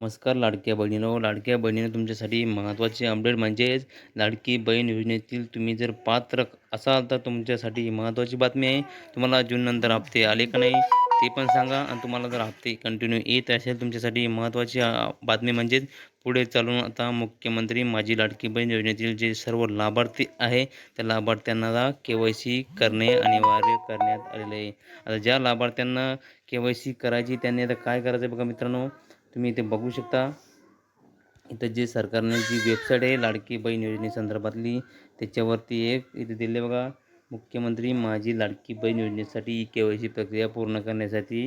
नमस्कार लाडक्या बहिणीनो लाडक्या बहिणीनं तुमच्यासाठी महत्त्वाची अपडेट म्हणजेच लाडकी बहीण योजनेतील तुम्ही जर पात्र असाल तर तुमच्यासाठी महत्त्वाची बातमी आहे. तुम्हाला जूननंतर हप्ते आले का नाही ते पण सांगा आणि तुम्हाला जर हप्ते कंटिन्यू येत असेल तुमच्यासाठी महत्त्वाची बातमी म्हणजेच पुढे चालून आता मुख्यमंत्री माझी लाडकी बहीण योजनेतील जे सर्व लाभार्थी आहे त्या लाभार्थ्यांना के वाय सी करणे अनिवार्य करण्यात आलेले आहे. आता ज्या लाभार्थ्यांना के वाय सी करायची त्यांनी आता काय करायचं आहे बघा मित्रांनो तुम्ही इथे बघू शकता. इथं जे सरकारने जी वेबसाईट आहे लाडकी बहीण योजनेसंदर्भातली त्याच्यावरती एक इथे दिले बघा. मुख्यमंत्री माझी लाडकी बहीण योजनेसाठी के वाय सी प्रक्रिया पूर्ण करण्यासाठी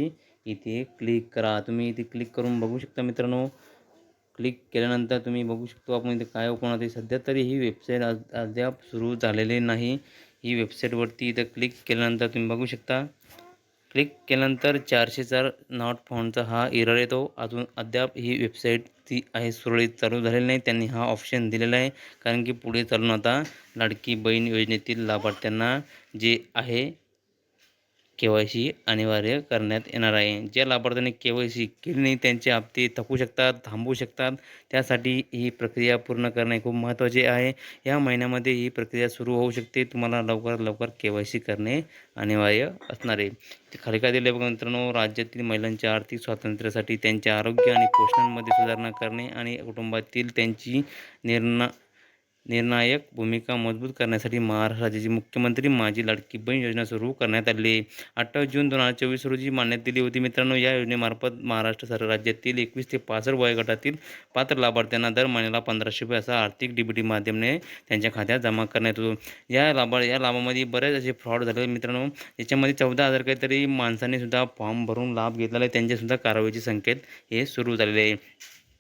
इथे क्लिक करा. तुम्ही इथे क्लिक करून बघू शकता मित्रांनो. क्लिक केल्यानंतर तुम्ही बघू शकतो आपण इथे काय ओपन होते सध्या तरी ही वेबसाईट आज अद्याप सुरू झालेली नाही. ही वेबसाईटवरती इथं क्लिक केल्यानंतर तुम्ही बघू शकता. क्लिक केल्यानंतर चारशे चार नॉट फोनचा हा एरर येतो. अजून अद्याप ही वेबसाईट ती आहे सुरळीत चालू झालेली नाही. त्यांनी हा ऑप्शन दिलेला आहे. कारण की पुढे चालून आता लाडकी बहीण योजनेतील लाभार्थ्यांना जे आहे के वाय सी अनिवार्य करण्यात येणार आहे. ज्या लाभार्थ्यांनी के वाय सी केली नाही त्यांचे हप्ते थकू शकतात थांबू शकतात. त्यासाठी ही प्रक्रिया पूर्ण करणे खूप महत्त्वाचे आहे. या महिन्यामध्ये ही प्रक्रिया सुरू होऊ शकते. तुम्हाला लवकरात लवकर के वाय सी करणे अनिवार्य असणार आहे. ते खाली काय दिले बघा मित्रांनो राज्यातील महिलांच्या आर्थिक स्वातंत्र्यासाठी त्यांच्या आरोग्य आणि पोषणांमध्ये सुधारणा करणे आणि कुटुंबातील त्यांची निर्णय निर्णायक भूमिका मजबूत करण्यासाठी महाराष्ट्र राज्याची मुख्यमंत्री माझी लाडकी बहीण योजना सुरू करण्यात आली. अठ्ठावीस जून दोन हजार चोवीस रोजी मान्यता दिली होती. मित्रांनो या योजनेमार्फत महाराष्ट्र सर राज्यातील एकवीस ते पासष्ट वयोगटातील पात्र लाभार्थ्यांना दर महिन्याला पंधराशे रुपये असा आर्थिक डीबीटी माध्यमाने त्यांच्या खात्यात जमा करण्यात येतो. या लाभा या लाभामध्ये बरेच असे फ्रॉड झाले मित्रांनो याच्यामध्ये चौदा हजार काहीतरी माणसांनी सुद्धा फॉर्म भरून लाभ घेतलेला आहे. त्यांच्यासुद्धा कारवाईचे संकेत हे सुरू झालेले आहे.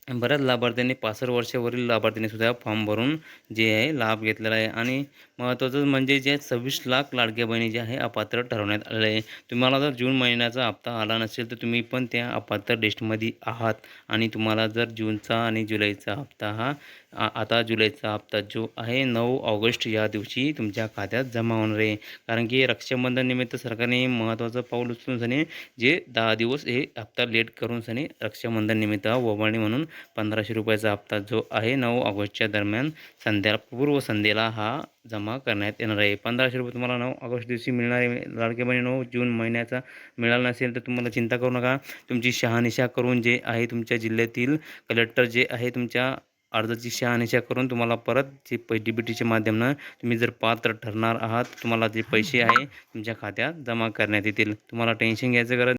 बऱ्याच लाभार्थ्यांनी पासष्ट वर्षावरील लाभार्थ्यांनी सुद्धा फॉर्म भरून जे आहे लाभ घेतलेला आहे. आणि महत्त्वाचं म्हणजे जे सव्वीस लाख लाडक्या बहिणी जे आहे अपात्र ठरवण्यात आलेलं आहे. तुम्हाला जर जून महिन्याचा हप्ता आला नसेल तर तुम्ही पण त्या अपात्र लिस्टमध्ये आहात. आणि तुम्हाला जर जूनचा आणि जुलैचा हप्ता हा आ- आता जुलैचा हप्ता जो आहे नऊ ऑगस्ट या दिवशी तुमच्या खात्यात जमा होणार आहे. कारण की रक्षाबंधन निमित्त सरकारने महत्त्वाचं पाऊल उचलून सने जे दहा दिवस हे हप्ता लेट करून सनी रक्षाबंधन निमित्त ओवाळणी म्हणून पंधराशे रुपयाचा हप्ता जो आहे नऊ ऑगस्टच्या दरम्यान संध्या पूर्व संध्येला हा जमा करण्यात येणार आहे. पंधराशे रुपये तुम्हाला नऊ ऑगस्ट दिवशी मिळणार आहे. लाडके बहिणी नऊ जून महिन्याचा मिळाला नसेल तर तुम्हाला चिंता करू नका. तुमची शहानिशा करून जे आहे तुमच्या जिल्ह्यातील कलेक्टर जे आहे तुमच्या अर्जाची शहानिशा करून तुम्हाला परत जे पै डी बी टीच्या माध्यमानं तुम्ही जर पात्र ठरणार आहात तुम्हाला जे पैसे आहे तुमच्या खात्यात जमा करण्यात येतील. तुम्हाला टेन्शन घ्यायचं गरज